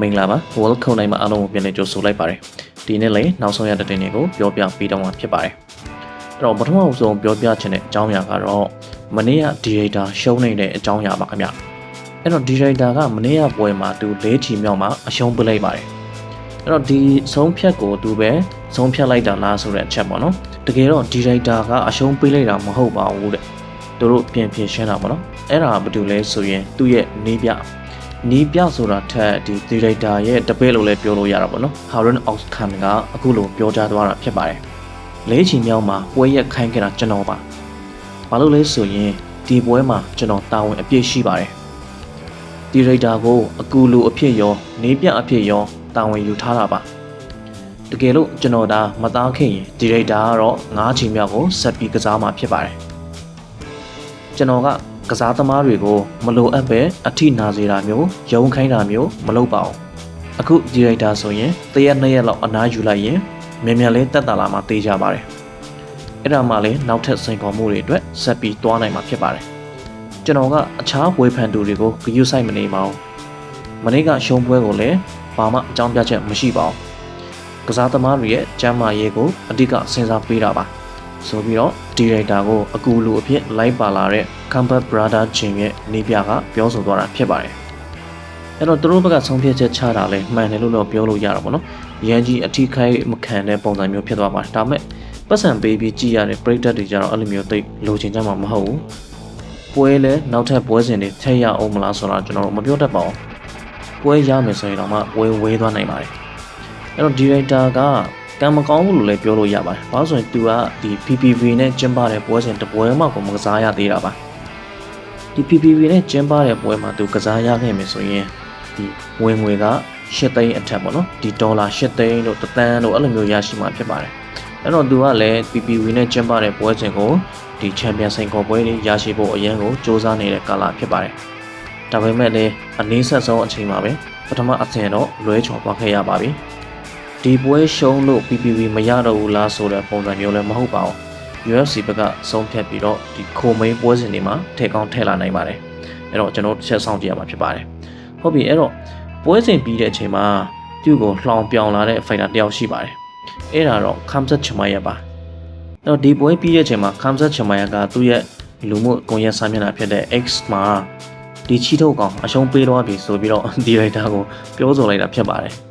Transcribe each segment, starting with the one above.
မင်္ဂလာပါ World ခုံတိုင်းမှာအားလုံးကိုပြန်လည်ကြိုဆိုလိုက်ပါတယ်ဒီနေ့လည်းနောက်ဆုံးရတဲ့တင်တွေကိုပြောပြပေးတော့မှာဖြစ်ပါတယ်အဲ့တော့ပထမဆုံးပြောပြချင်တဲ့အကြောင်းအရာကတော့မနေ့က director ရှုံးနေတဲ့အကြောင်းအရာပါခင်ဗျအဲ့တော့ director ကမနေ့ကပွဲမှာသူ၄ချီမြောက်မှာအရှုံးပလိုက်ပါတယ်အဲ့တော့ဒီဆုံးဖြတ်ကိုသူပဲဆုံးဖြတ်လိုက်တာလားဆိုတဲ့အချက်ပေါ့နော်တကယ်တော့ director ကအရှုံးပေးလိုက်တာမဟုတ်ပါဘူးတဲ့သူတို့ပြင်ဖြေရှင်းတာပေါ့နော်အဲ့ဒါဘာတူလဲဆိုရင်သူ့ရဲ့နေပြ နီးပြဆိုတာထက်ဒီ director ရဲ့တပည့်လို့လည်းပြောလို့ရတာပေါ့နော် Harun Outcome ကအခုလိုပြောကြားသွားတာဖြစ်ပါတယ်လေးချီမြောက်မှာပွဲရက်ခိုင်းခဲ့တာကျွန်တော်ပါဘာလို့လဲဆိုရင်ဒီပွဲမှာကျွန်တော်တာဝန်အပြည့်ရှိပါတယ် director ကိုအကူလူအဖြစ်ရောနေပြအဖြစ်ရောတာဝန်ယူထားတာပါတကယ်လို့ကျွန်တော်ဒါမသားခင်ရင် director ကတော့ငါးချီမြောက်ကိုဆက်ပြီးကစားမှာဖြစ်ပါတယ်ကျွန်တော်က ကစားသမားတွေကိုမလိုအပ်ပဲအထိနာစေတာမျိုးယုံခိုင်းတာမျိုးမလုပ်ပါဘူးအခုဒီရိုက်တာဆိုရင်တရက်နှစ်ရက်လောက်အနားယူလိုက်ရင်မြန်မြန်လေးတက်တာလာမှတေးကြပါတယ်အဲ့ဒါမှလည်းနောက်ထပ်စိန်ခေါ်မှုတွေအတွက်ဆက်ပြီးတွားနိုင်မှာဖြစ်ပါတယ်ကျွန်တော်ကအခြားဝေဖန်သူတွေကိုဂရုစိုက်မနေပါဘူးမနေ့ကရှုံးပွဲကိုလည်းဘာမှအကြောင်းပြချက်မရှိပါဘူးကစားသမားတွေရဲ့ကျမ်းမာရေးကိုအဓိကစဉ်းစားပေးတာပါဆိုပြီးတော့ ဒီရိုက်တာကိုအကူလူအဖြစ်လိုက်ပါလာတဲ့ Combat Brother Jin ရဲ့နေပြကပြောဆိုသွားတာဖြစ်ပါတယ်။အဲ့တော့သူတို့ဘက်ကဆုံးဖြတ်ချက်ချတာလဲမှန်တယ်လို့တော့ပြောလို့ရတာပေါ့နော်။ရန်ကြီးအထီးခိုင်းမခံတဲ့ပုံစံမျိုးဖြစ်သွားပါတယ်။ဒါပေမဲ့ပတ်စံပေးပြီးကြည်ရတဲ့ပရိသတ်တွေကြတော့အဲ့လိုမျိုးသိလိုချင်ကြမှာမဟုတ်ဘူး။ပွဲလဲနောက်ထပ်ပွဲစဉ်တွေထည့်ရအောင်မလားဆိုတာကျွန်တော်တို့မပြောတတ်ပါဘူး။ပွဲရမယ်ဆိုရင်တော့မှဝဲဝဲသွားနိုင်ပါတယ်။အဲ့တော့ဒီရိုက်တာက ကံမကောင်းဘူးလို့လည်းပြောလို့ရပါတယ်။ဘာလို့ဆိုရင်သူကဒီ PPV နဲ့ကျင်းပတဲ့ပွဲစဉ်တစ်ပွဲမှကိုမကစားရသေးတာပါ။ဒီ PPV နဲ့ကျင်းပတဲ့ပွဲမှာသူကစားရခဲ့မယ်ဆိုရင်ဒီဝင်ငွေက8သိန်းအထက်ပေါ့နော်။ဒီဒေါ်လာ8သိန်းတို့တသန်းတို့အဲ့လိုမျိုးရရှိမှာဖြစ်ပါတယ်။အဲ့တော့သူကလည်း PPV နဲ့ကျင်းပတဲ့ပွဲစဉ်ကိုဒီချန်ပီယံစိန်ခေါ်ပွဲတွေရရှိဖို့အရင်ကိုစ조사နေတဲ့ကာလဖြစ်ပါတယ်။ဒါပေမဲ့လည်းအနည်းဆက်ဆုံးအချိန်မှာပဲပထမအဆင့်တော့လွဲချော်သွားခဲ့ရပါပြီ။ ဒီပွဲရှုံးလို့ PPV မရတော့ဘူးလားဆိုတဲ့ပုံစံမျိုးလည်းမဟုတ်ပါဘူး UFC ဘက်ကဆုံးဖြတ်ပြီးတော့ဒီခိုမိန်ပွဲစဉ်တွေမှာထည့်ကောင်းထည့်လာနိုင်ပါတယ်အဲ့တော့ကျွန်တော်တစ်ချက်စောင့်ကြည့်ရမှာဖြစ်ပါတယ်ဟုတ်ပြီအဲ့တော့ပွဲစဉ်ပြီးတဲ့အချိန်မှာသူ့ကိုလှောင်ပြောင်လာတဲ့ fighter တယောက်ရှိပါတယ်အဲ့ဒါတော့ Kamsat Chimaya ပါအဲ့တော့ဒီပွဲပြီးတဲ့အချိန်မှာ Kamsat Chimaya ကသူ့ရဲ့လူမှုကွန်ရက်စာမျက်နှာဖြစ်တဲ့ X မှာဒီချီထုတ်ကောင်အရှုံးပေးတော့ပြီဆိုပြီးတော့ဒီရိုက်တာကိုပြောဆိုလိုက်တာဖြစ်ပါတယ်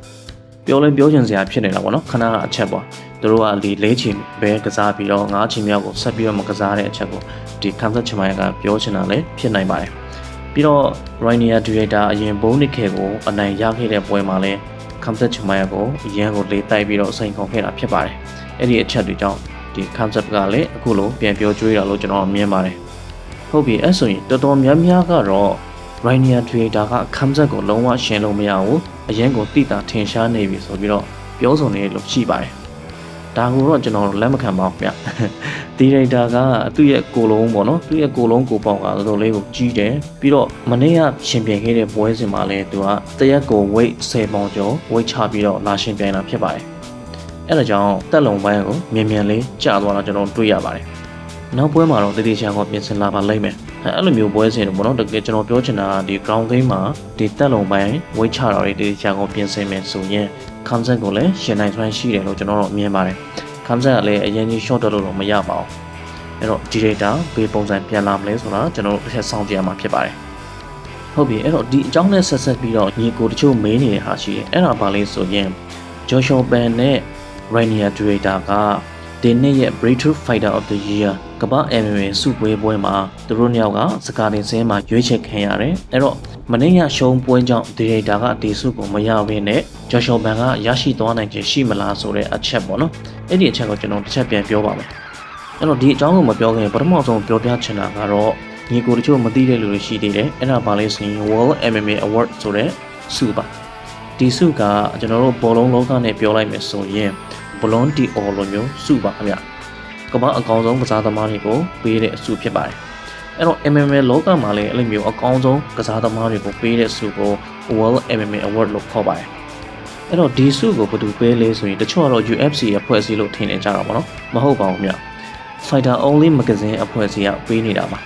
ပြောလဲပြောချင်စရာဖြစ်နေတာပေါ့နော်ခဏကအချက်ပေါ့သူတို့ကဒီ၄ချိန်ပဲကစားပြီးတော့၅ချိန်မြောက်ကိုဆက်ပြီးတော့မကစားတဲ့အချက်ကိုဒီကမ်ဆက်ချမိုင်ကပြောချင်တာလည်းဖြစ်နိုင်ပါတယ်ပြီးတော့ Rainier Director အရင်ဘုံနစ်ခဲကိုအနိုင်ရခဲ့တဲ့ပွဲမှာလည်းကမ်ဆက်ချမိုင်ကိုအရင်ကိုလေးတိုက်ပြီးတော့စိန်ခေါ်ခဲ့တာဖြစ်ပါတယ်အဲ့ဒီအချက်တွေကြောင့်ဒီ concept ကလည်းအခုလိုပြန်ပြောကြွေးတာလို့ကျွန်တော်မြင်ပါတယ်ဟုတ်ပြီအဲ့ဆိုရင်တော်တော်များများကတော့ Rainier Director က concept ကိုလုံးဝရှင်းလို့မရဘူးအရင်ကိုတိတာထင်ရှားနေပြီဆိုပြီးတော့ပြောဆိုနေလို့ရှိပါတယ်ဒါကိုတော့ကျွန်တော်လက်မခံပါဘူးဗျဒီရိုက်တာကသူ့ရဲ့ကိုလုံးပေါ့နော်သူ့ရဲ့ကိုလုံးကိုပေါက်ကတော်တော်လေးကိုကြီးတယ်ပြီးတော့မနေ့ကရှင်ပြိုင်ခဲ့တဲ့ပွဲစဉ်မှာလည်းသူကတရက်ကို weight 10ပေါင်ကျော် weight ချပြီးတော့လာရှင်ပြိုင်တာဖြစ်ပါတယ်အဲ့ဒါကြောင့်တက်လုံပိုင်းကိုမြန်မြန်လေးကျသွားတာကျွန်တော်တွေ့ရပါတယ်နောက်ပွဲမှာတော့တတိချာကပြင်ဆင်လာပါလိမ့်မယ် အဲ့လိုမျိုးပွဲစဉ်တွေပေါ့နော်တကယ်ကျွန်တော်ပြောချင်တာကဒီ ground game မှာဒီတက်လုံပိုင်းဝိတ်ချတာတွေဒီချာကိုပြင်ဆင်မယ်ဆိုရင်ခမ်ဆန်ကိုလည်းရှင်နိုင်စွမ်းရှိတယ်လို့ကျွန်တော်တို့မြင်ပါတယ်ခမ်ဆန်ကလည်းအရင်ကြီး short တက်လို့တော့မရပါဘူးအဲ့တော့ဒီ data ဘေးပုံစံပြန်လာမလဲဆိုတာကျွန်တော်တို့တစ်ချက်စောင့်ကြည့်ရမှာဖြစ်ပါတယ်ဟုတ်ပြီအဲ့တော့ဒီအကြောင်းနဲ့ဆက်ဆက်ပြီးတော့ညီကိုတချို့မေးနေတဲ့ဟာရှိတယ်အဲ့ဒါဘာလဲဆိုရင် Joshua Ban နဲ့ Rainier Director က ဒီနှစ်ရဲ့ Breakthrough Fighter of the Year ကမ္ဘာ MMA စုပွဲပွဲမှာသူတို့နှစ်ယောက်ကစကားတင်စင်းမှာရွေးချယ်ခံရတယ်အဲ့တော့မနေ့ကရှုံးပွဲကြောင့်ဒီရေတာကဒီစုကိုမရဘဲနဲ့ဂျော်ရှော်ဘန်ကရရှိသွားနိုင်ခြင်းရှိမလားဆိုတဲ့အချက်ပေါ့နော်အဲ့ဒီအချက်ကိုကျွန်တော်တစ်ချက်ပြန်ပြောပါမယ်အဲ့တော့ဒီအကြောင်းကိုမပြောခင်ပထမဆုံးပြောပြချင်တာကတော့ညီကိုတချို့မသိတဲ့လူတွေရှိသေးတယ်အဲ့ဒါဘာလဲဆိုရင် World MMA Award ဆိုတဲ့စုပါဒီစုကကျွန်တော်တို့ဘောလုံးလောကနဲ့ပြောလိုက်မယ်ဆိုရင် ဘလွန်တီအော်လိုမျိုးစုပါခင်ဗျကမ္ဘာအကောင်ဆုံးကစားသမားတွေကိုပေးတဲ့အစုဖြစ်ပါတယ်အဲ့တော့ MMA လောကမှာလည်းအဲ့လိုမျိုးအကောင်းဆုံးကစားသမားတွေကိုပေးတဲ့ဆုကို World MMA Award လို့ခေါ်ပါတယ်အဲ့တော့ဒီဆုကိုဘယ်သူပေးလဲဆိုရင်တချို့ကတော့ UFC ရဲ့ဖွဲ့စည်းလို့ထင်နေကြတာပေါ့နော်မဟုတ်ပါဘူးမြ Fighter Only Magazine အဖွဲ့အစည်းကပေးနေတာပါ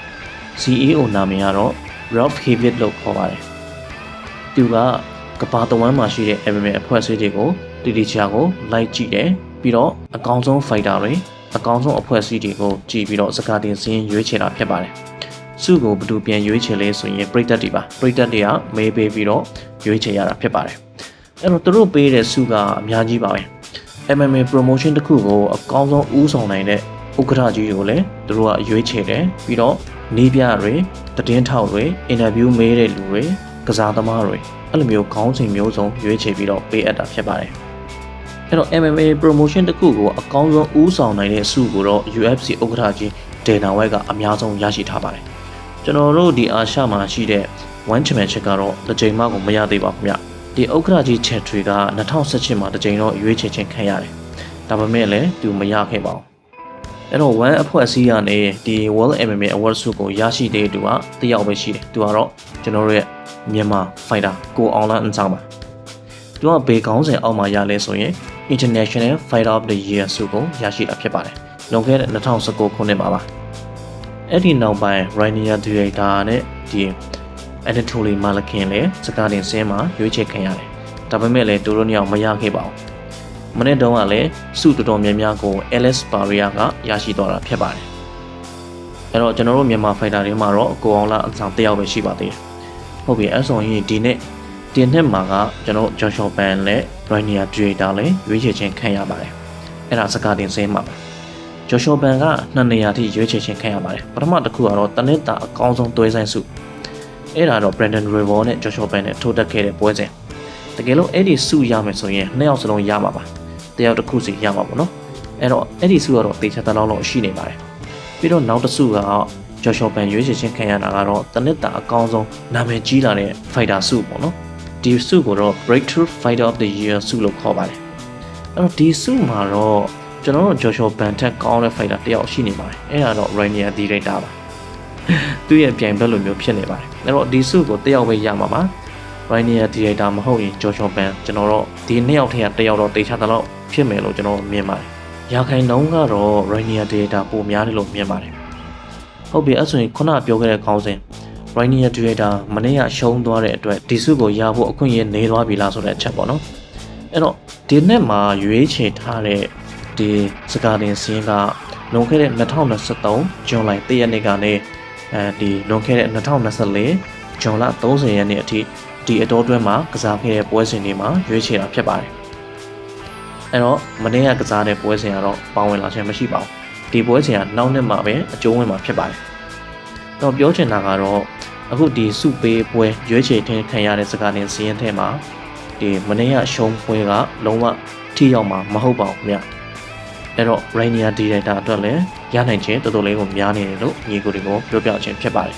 CEO နာမည်ကတော့ Ralph Hewitt လို့ခေါ်ပါတယ်သူကကဘာတဝမ်းမှာရှိတဲ့ MMA အဖွဲ့အစည်းတွေကို တီတီချာကိုလိုက်ကြည့်တယ်ပြီးတော့အကောင်းဆုံး fighter တွေအကောင်းဆုံးအဖွဲ့အစည်းတွေကိုကြည့်ပြီးတော့စကားတင်စင်းရွေးချယ်တာဖြစ်ပါတယ်စုကိုဘယ်သူပြန်ရွေးချယ်လဲဆိုရင်ပရိသတ်တွေပါပရိသတ်တွေကမေးပေးပြီးတော့ရွေးချယ်ရတာဖြစ်ပါတယ်အဲ့တော့သူတို့ပေးတဲ့စုကအများကြီးပါပဲ MMA promotion တစ်ခုကိုအကောင်းဆုံးဦးဆောင်နိုင်တဲ့ဥက္ကဋ္ဌကြီးကိုလည်းသူတို့ကရွေးချယ်တယ်ပြီးတော့နေပြတွေတည်င်းထောက်တွေအင်တာဗျူးမေးတဲ့လူတွေကစားသမားတွေအဲ့လိုမျိုးခေါင်းစဉ်မျိုးစုံရွေးချယ်ပြီးတော့ပေးအပ်တာဖြစ်ပါတယ် အဲ့တော့ MMA promotion တစ်ခုကိုအကောင်းဆုံးဦးဆောင်နိုင်တဲ့စုကိုတော့ UFC ဥက္ကဋ္ဌကြီးဒေနာဝဲကအများဆုံးရရှိထားပါတယ်ကျွန်တော်တို့ဒီအာရှမှာရှိတဲ့ one championship ကတော့တစ်ချိန်မှကိုမရသေးပါဘူးခင်ဗျဒီဥက္ကဋ္ဌကြီးချက်ထွေက2018မှာတစ်ချိန်တော့ရွေးချယ်ခြင်းခံရတယ်ဒါပေမဲ့လည်းသူမရခဲ့ပါဘူးအဲ့တော့ one အဖွဲ့အစည်းကနေဒီ World MMA Award ဆုကိုရရှိတဲ့သူကတယောက်ပဲရှိတယ်သူကတော့ကျွန်တော်တို့ရဲ့မြန်မာ fighter ကိုအောင်လန်းအန်ဆောင်ပါ သူကဘေကောင်းစဉ်အောက်မှာရလဲဆိုရင် International Fighter of the Year ဆုကိုရရှိတာဖြစ်ပါတယ်လွန်ခဲ့တဲ့2019ခုနှစ်မှာပါအဲ့ဒီနောက်ပိုင်း Rainier Director နဲ့ဒီ Anatoly Malakin လည်းစကားတင်စင်းမှာရွေးချယ်ခံရတယ်ဒါပေမဲ့လည်းသူတို့နှစ်ယောက်မရခဲ့ပါဘူးမနေ့တုန်းကလည်းစုတော်တော်များများကို Alex Barria ကရရှိသွားတာဖြစ်ပါတယ်အဲ့တော့ကျွန်တော်တို့မြန်မာဖိုက်တာတွေမှာတော့ကိုအောင်လာအဆောင်တစ်ယောက်ပဲရှိပါသေးတယ်ဟုတ်ပြီအဲ့ဆိုရင်ဒီနေ့ ဒီနှစ်မှာကကျွန်တော် Joshua Ban နဲ့ Rainier Director လည်းရွေးချယ်ခြင်းခံရပါတယ်အဲ့ဒါစကားတင်စင်းမှာပါဂျော်ရှောဘန်ကနှစ်နေရာထိရွေးချယ်ခြင်းခံရပါတယ်ပထမတစ်ခုကတော့တနစ်တာအကောင်းဆုံးသွေးဆိုင်စုအဲ့ဒါတော့ Brandon River နဲ့ Joshua Ban နဲ့ထိုးတက်ခဲ့တဲ့ပွဲစဉ်တကယ်လို့အဲ့ဒီစုရမယ်ဆိုရင်နှစ်ယောက်စလုံးရမှာပါတယောက်တစ်ခုစီရမှာပေါ့နော်အဲ့တော့အဲ့ဒီစုကတော့တေချာတလောက်လောက်ရှိနေပါတယ်ပြီးတော့နောက်တစ်စုကဂျော်ရှောဘန်ရွေးချယ်ခြင်းခံရတာကတော့တနစ်တာအကောင်းဆုံးနာမည်ကြီးလာတဲ့ fighter စုပေါ့နော် ဒီစုကိုတော့ Breakthrough Fighter of the Year စုလို့ခေါ်ပါတယ်အဲ့တော့ဒီစုမှာတော့ကျွန်တော်တို့ဂျော်ရှောဘန်ထက်ကောင်းတဲ့ fighter တယောက်ရှိနေပါတယ်အဲ့ဒါတော့ Rainier Director ပါသူ့ရဲ့ပြိုင်ဘက်လိုမျိုးဖြစ်နေပါတယ်အဲ့တော့ဒီစုကိုတယောက်ပဲရမှာပါ Rainier Director မဟုတ်ရင်ဂျော်ရှောဘန်ကျွန်တော်တို့ဒီနှစ်ယောက်ထဲကတယောက်တော့တေချာတလောက်ဖြစ်မယ်လို့ကျွန်တော်မြင်ပါတယ်ရာခိုင်နှုန်းကတော့ Rainier Director ပိုများတယ်လို့မြင်ပါတယ်ဟုတ်ပြီအဲ့ဆိုရင်ခုနပြောခဲ့တဲ့ခေါင်းစဉ် Rainier Director မနေ့ကရှုံးသွားတဲ့အတွက်ဒီစုကိုရဖို့အခွင့်အရေးနေသွားပြီလားဆိုတဲ့အချက်ပေါ့နော်အဲ့တော့ဒီနှစ်မှာရွေးချယ်ထားတဲ့ဒီစကားတင်စင်းကလွန်ခဲ့တဲ့2023ဇွန်လ1ရက်နေ့ကနေအဲဒီလွန်ခဲ့တဲ့2024ဇွန်လ30ရက်နေ့အထိဒီအတော်တွဲမှာကစားခဲ့တဲ့ပွဲစဉ်တွေမှာရွေးချယ်တာဖြစ်ပါတယ်အဲ့တော့မနေ့ကကစားတဲ့ပွဲစဉ်ကတော့ပါဝင်လာခြင်းမရှိပါဘူးဒီပွဲစဉ်ကနောက်နှစ်မှာပဲအကျိုးဝင်မှာဖြစ်ပါတယ် တော့ပြောချင်တာကတော့အခုဒီစုပေးပွဲရွေးချယ်ထင်းခံရတဲ့စကားတင်စီးရင်ထဲမှာဒီမနေ့ကရှုံးပွဲကလုံးဝထိရောက်မှာမဟုတ်ပါဘူးခင်ဗျအဲ့တော့ Rainier Director အတွက်လည်းရနိုင်ခြင်းတော်တော်လေးကိုများနေတယ်လို့ညီကိုတွေကိုပြောပြခြင်းဖြစ်ပါတယ်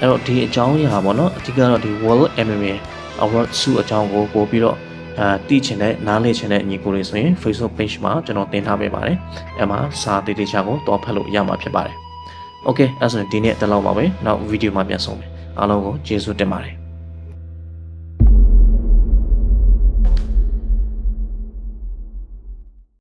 အဲ့တော့ဒီအကြောင်းအရာပေါ့နော်အဓိကတော့ဒီ World MMA Award ဆုအကြောင်းကိုပို့ပြီးတော့အာသိချင်တဲ့နားလည်ချင်တဲ့ညီကိုတွေဆိုရင် Facebook page မှာကျွန်တော်တင်ထားပေးပါတယ်အဲ့မှာစာတေးသေးချာကိုတော့ဖတ်လို့ရမှာဖြစ်ပါတယ် Okay အဲ့ဆိုရင်ဒီနေ့တက်လောက်ပါပဲနောက်ဗီဒီယိုမှာပြန်ဆုံမယ်အားလုံးကိုကျေးဇူးတင်ပါတယ်